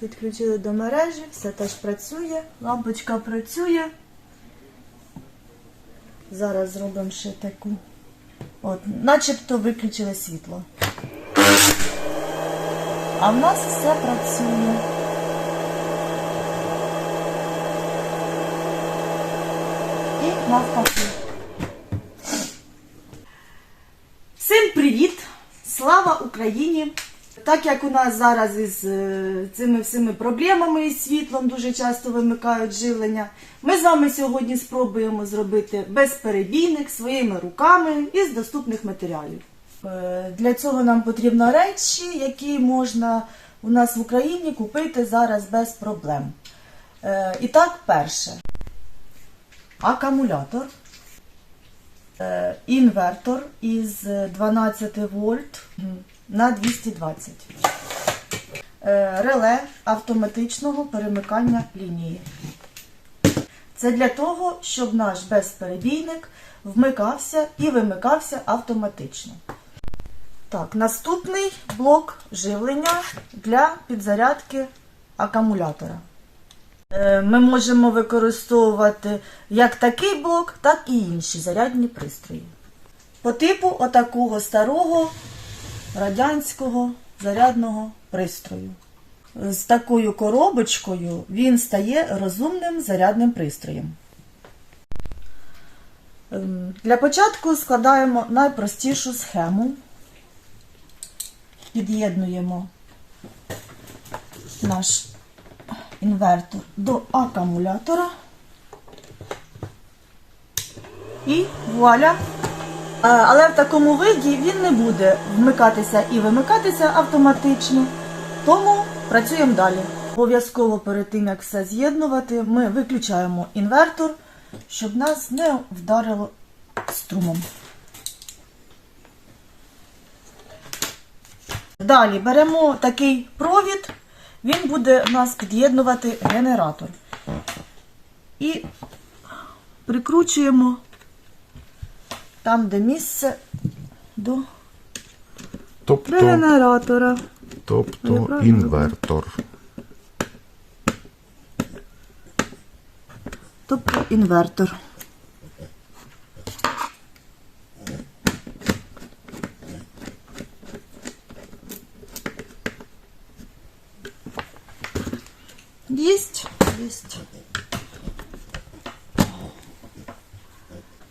Підключили до мережі, все теж працює, лампочка працює. Зараз зробимо ще таку. От, начебто виключили світло. А в нас все працює. І навпаки. Всім привіт! Слава Україні! Так як у нас зараз із е, цими всіми проблемами із світлом дуже часто вимикають живлення, ми з вами сьогодні спробуємо зробити безперебійник своїми руками із доступних матеріалів. Е, Для цього нам потрібно речі, які можна у нас в Україні купити зараз без проблем. Е, І так, перше. Акумулятор інвертор із 12 вольт на 220. Е, Реле автоматичного перемикання лінії. Це для того, щоб наш безперебійник вмикався і вимикався автоматично. Так, наступний блок живлення для підзарядки акумулятора. Е, Ми можемо використовувати як такий блок, так і інші зарядні пристрої. По типу отакого старого радянського зарядного пристрою. З такою коробочкою він стає розумним зарядним пристроєм. Ем, Для початку складаємо найпростішу схему. Під'єднуємо наш інвертор до акумулятора. І вуаля. А, Але в такому виді він не буде вмикатися і вимикатися автоматично. Тому працюємо далі. Обов'язково перед тим, як все з'єднувати, ми виключаємо інвертор, щоб нас не вдарило струмом. Далі беремо такий провід, він буде у нас під'єднувати генератор. І прикручуємо там, де місце до Тобто, генератора. Я тобто правильно інвертор. Тобто інвертор. Єсть, єсть.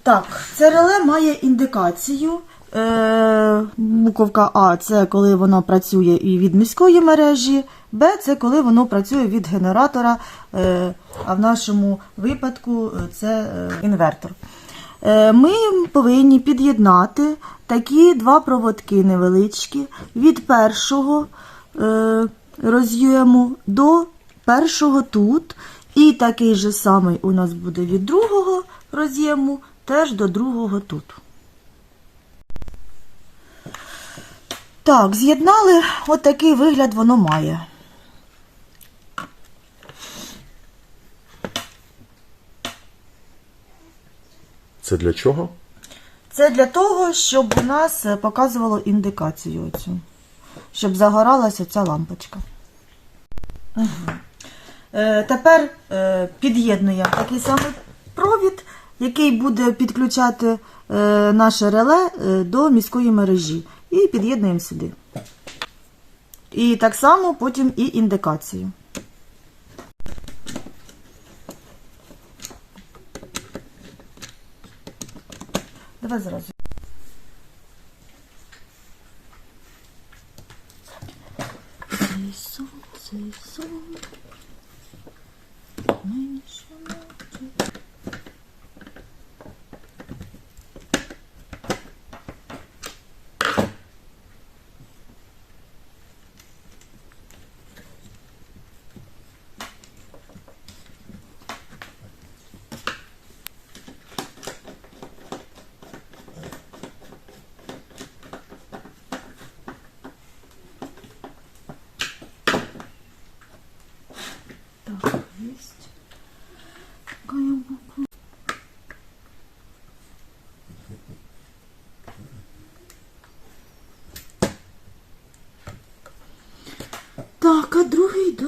Так, це реле має індикацію. Е, буковка А це коли воно працює і від міської мережі, Б це коли воно працює від генератора, е, а в нашому випадку е, це е, інвертор. Е, ми повинні під'єднати такі два проводки невеличкі від першого е, роз'єму до першого тут. І такий же самий у нас буде від другого роз'єму теж до другого тут. Так, з'єднали, от такий вигляд воно має. Це для чого? Це для того, щоб у нас показувало індикацію оцю, щоб загоралася ця лампочка. Угу. Е, тепер е, під'єднуємо такий самий провід, який буде підключати е, наше реле е, до міської мережі. І під'єднуємо сюди. І так само потім і індикацію. Давай зразу.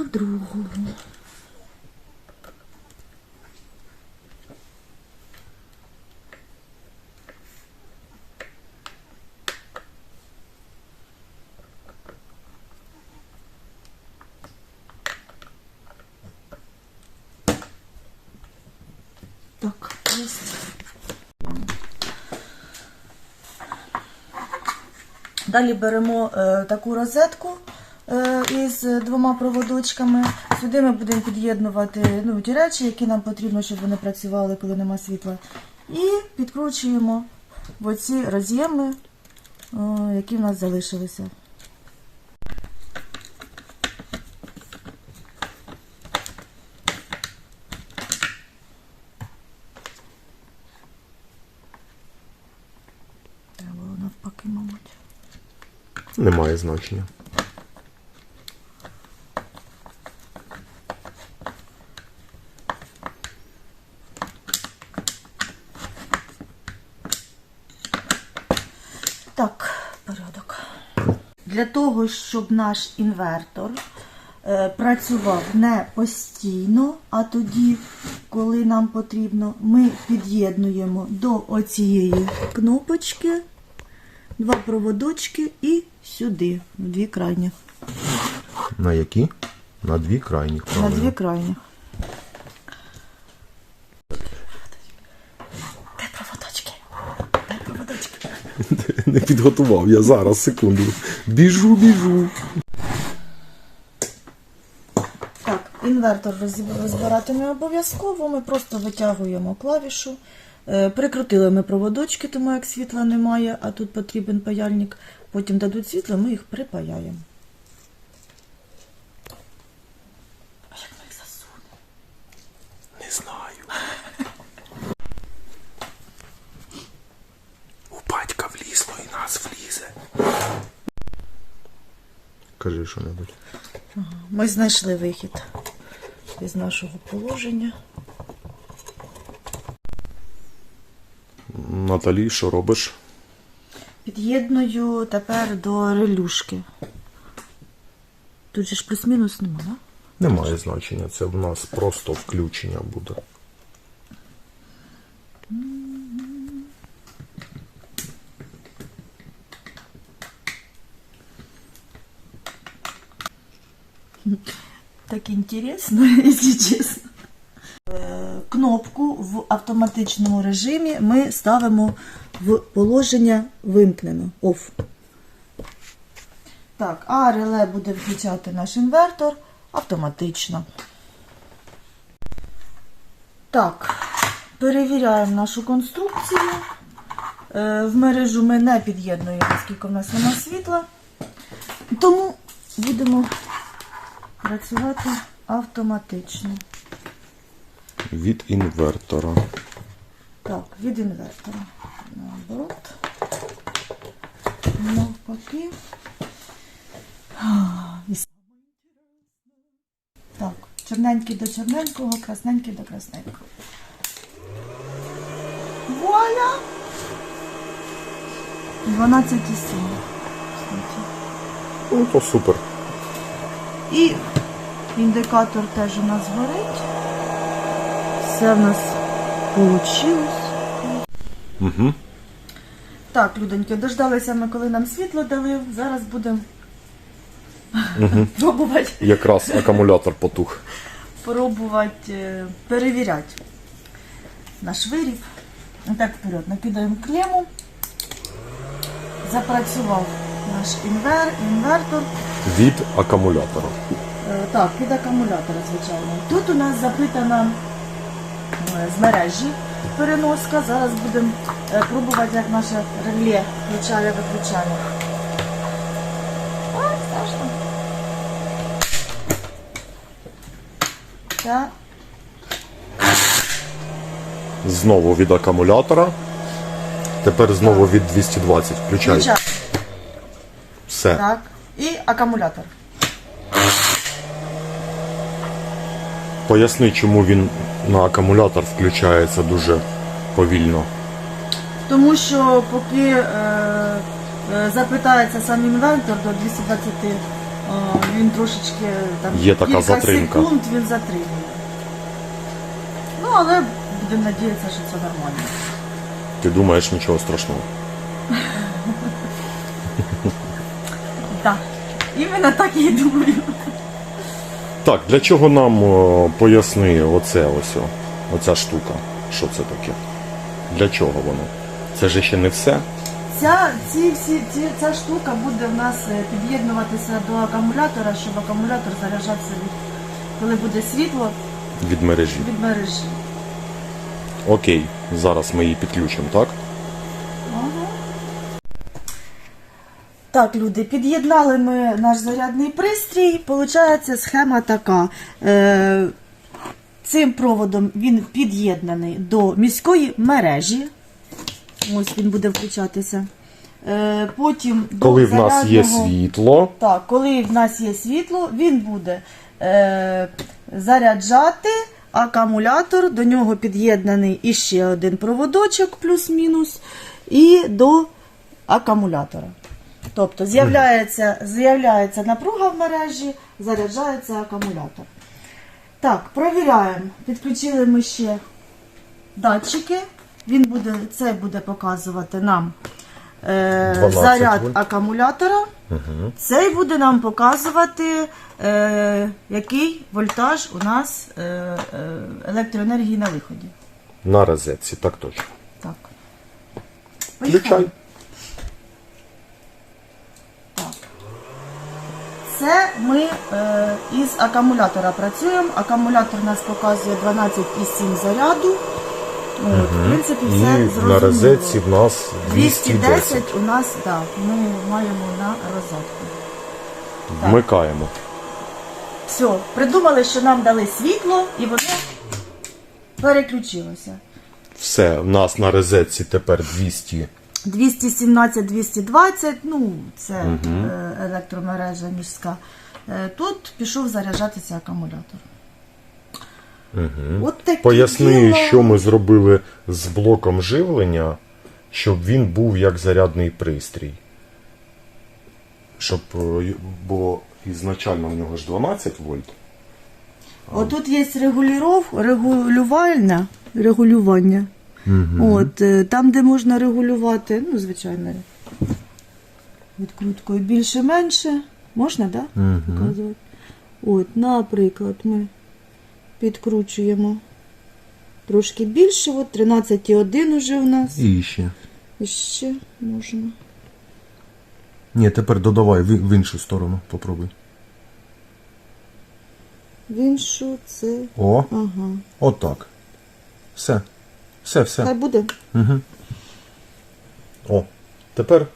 Другого. Так, ось. Далі беремо е, таку розетку із двома проводочками. Сюди ми будемо під'єднувати ну, ті речі, які нам потрібно, щоб вони працювали, коли нема світла. І підкручуємо оці роз'єми, е, які в нас залишилися. Треба навпаки, мабуть. Немає значення. Так, порядок. Для того, щоб наш інвертор е, працював не постійно, а тоді, коли нам потрібно, ми під'єднуємо до оцієї кнопочки два проводочки і сюди, в дві крайніх. На які? На дві крайніх. На дві крайніх. Де проводочки? Де проводочки? Не підготував я зараз, секунду. Біжу, біжу. Так, інвертор розбирати не обов'язково. Ми просто витягуємо клавішу. Е, Прикрутили ми проводочки, тому як світла немає, а тут потрібен паяльник. Потім дадуть світло, ми їх припаяємо. А як ми їх засунемо? Не знаю. У батька влізло і нас влізе. Кажи що-небудь. Ми знайшли вихід із нашого положення. Наталі, що робиш? Під'єдную тепер до релюшки. Тут же ж плюс-мінус нема, да? Немає значення, це в нас просто включення буде. Так інтересно, якщо чесно. Е, Кнопку в автоматичному режимі ми ставимо в положення вимкнено. Off. Так, а реле буде включати наш інвертор автоматично. Так, перевіряємо нашу конструкцію. Е, В мережу ми не під'єднуємо, оскільки в нас немає світла. Тому будемо працювати автоматично. Від інвертора. Так, від інвертора. Наоборот. Навпаки. Так, чорненький до чорненького, красненький до красненького. Вуаля! 12,7. кстати. Ну, то супер. І індикатор теж у нас горить. Все в нас вийшло. Угу. Так, людоньки, дождалися ми, коли нам світло дали. Зараз будемо пробувати, Якраз акумулятор потух. пробувати е, перевіряти наш виріб. Так, вперед, накидаємо клему. Запрацював наш інвер, інвертор. Від акумулятора. Е, Так, під акумулятора, звичайно. Тут у нас запитана е, з мережі переноска. Зараз будемо е, пробувати, як наше реле включає-виключає. Ой, страшно. Так, Знову від акумулятора. Тепер знову від 220. Включай. Все. Так. І акумулятор. Поясни, чому він на акумулятор включається дуже повільно. Тому що поки е, е, запитається сам інвентор до 220 а, він трошечки там Є така кілька затримка. секунд він затримує. Ну, але будемо надіятися, що це нормально. Ти думаєш нічого страшного. Іменно так я і думаю. Так, для чого нам о, поясни оце ось, о, оця штука? Що це таке? Для чого воно? Це ж ще не все. Ця, ці, всі, ці, ця штука буде в нас е, під'єднуватися до акумулятора, щоб акумулятор заряджався від, коли буде світло Від мережі. від мережі. Окей, зараз ми її підключимо, так? Так, люди, під'єднали ми наш зарядний пристрій. Получається схема така. Е, цим проводом він під'єднаний до міської мережі. Ось він буде включатися. Е, потім Коли в нас є світло, Так, коли в нас є світло, він буде е, заряджати акумулятор, до нього під'єднаний іще один проводочок, плюс-мінус, і до акумулятора. Тобто з'являється, з'являється напруга в мережі, заряджається акумулятор. Так, провіряємо. Підключили ми ще датчики. Він буде, це буде показувати нам е, заряд вольт. акумулятора. Цей буде нам показувати, е, який вольтаж у нас е, е, електроенергії на виході. на розетці, так точно. Так. Включай. Так. Це ми е, із акумулятора працюємо. Акумулятор у нас показує 12,7 заряду. От, В принципі, все І зрозуміло. на розетці в нас 210. 210 у нас, так, ми маємо на розетку. Так. Вмикаємо. Все, придумали, що нам дали світло і воно переключилося. Все, в нас на розетці тепер 200. 217-220, ну, це е, електромережа міська. Е, Тут пішов заряджатися акумулятор. От такі Поясни, діла. що ми зробили з блоком живлення, щоб він був як зарядний пристрій. Щоб, е, бо ізначально в нього ж 12 вольт. Отут є регулювальне, регулювання. От, е, там, де можна регулювати, ну, звичайно, відкруткою більше-менше. Можна, так? Да? Показувати? От, наприклад, ми підкручуємо трошки більше, от 13,1 уже у нас. І ще. І ще можна. Ні, тепер додавай в, в іншу сторону, попробуй. В іншу це. О, Ага. отак. Все. Все, все. Хай буде. О, тепер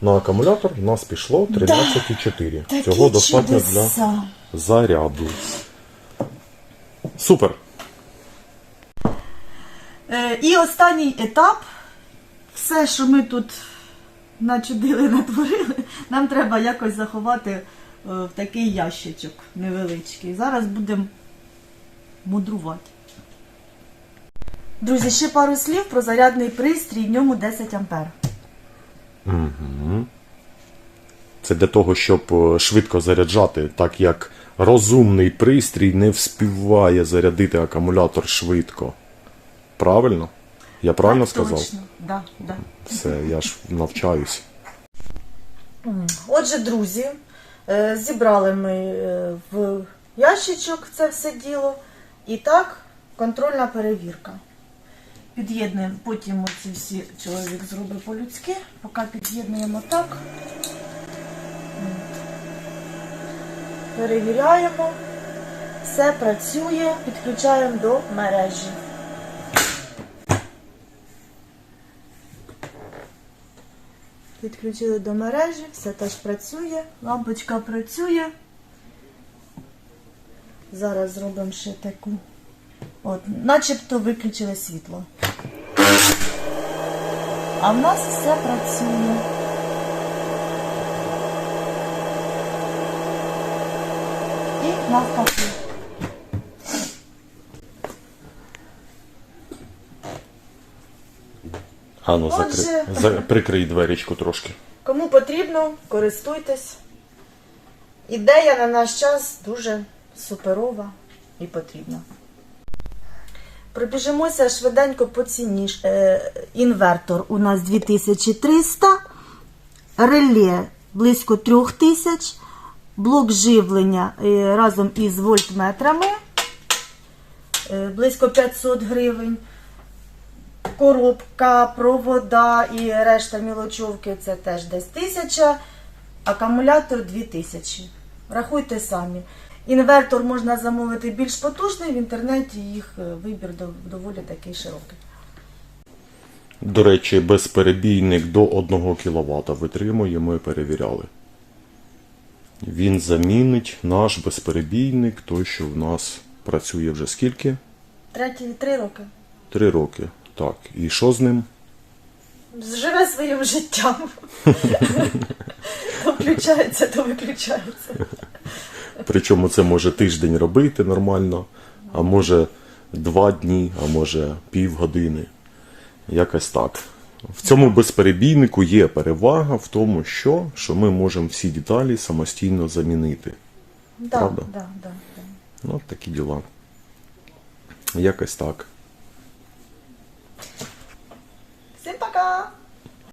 на акумулятор в нас пішло 13,4. Такі Цього достатньо для заряду. Супер. Е, і останній етап. Все, що ми тут начудили, натворили, нам треба якось заховати е, в такий ящичок невеличкий. Зараз будемо мудрувати. Друзі, ще пару слів про зарядний пристрій, в ньому 10 ампер. Це для того, щоб е, швидко заряджати, так як розумний пристрій не вспіває зарядити акумулятор швидко. Правильно? Я правильно Так, сказав? Точно. Да, да. Все, я ж навчаюсь. Отже, друзі, е, зібрали ми е, в ящичок це все діло. І так, контрольна перевірка. Під'єднуємо, потім оці всі чоловік зробить по-людськи, поки під'єднуємо так. Перевіряємо. Все працює, підключаємо до мережі. Підключили до мережі, все теж працює, лампочка працює. Зараз зробимо ще таку. От, начебто виключили світло. А в нас все працює. І навпаки. Ану, Отже. закри... за... прикрий дверечку трошки. Кому потрібно, користуйтесь. ідея на наш час дуже суперова і потрібна. Пробіжимося швиденько по ціні. Е, інвертор у нас 2300, реле близько 3000, блок живлення е, разом із вольтметрами е, близько 500 гривень. Коробка, провода і решта мілочовки це теж десь 1000, акумулятор 2000. Рахуйте самі. Інвертор можна замовити більш потужний, в інтернеті їх е, вибір доволі такий широкий. До речі, безперебійник до 1 кВт витримує, ми перевіряли. Він замінить наш безперебійник, той, що в нас працює вже скільки? Треті три роки. Три роки. Так. І що з ним? Живе своїм життям. то включається, то виключається. Причому це може тиждень робити нормально, а може два дні, а може півгодини. Якось так. В цьому безперебійнику є перевага в тому, що що ми можемо всі деталі самостійно замінити. Да, Правда? Да, да. Ну, такі діла. Якось так. Всім пока!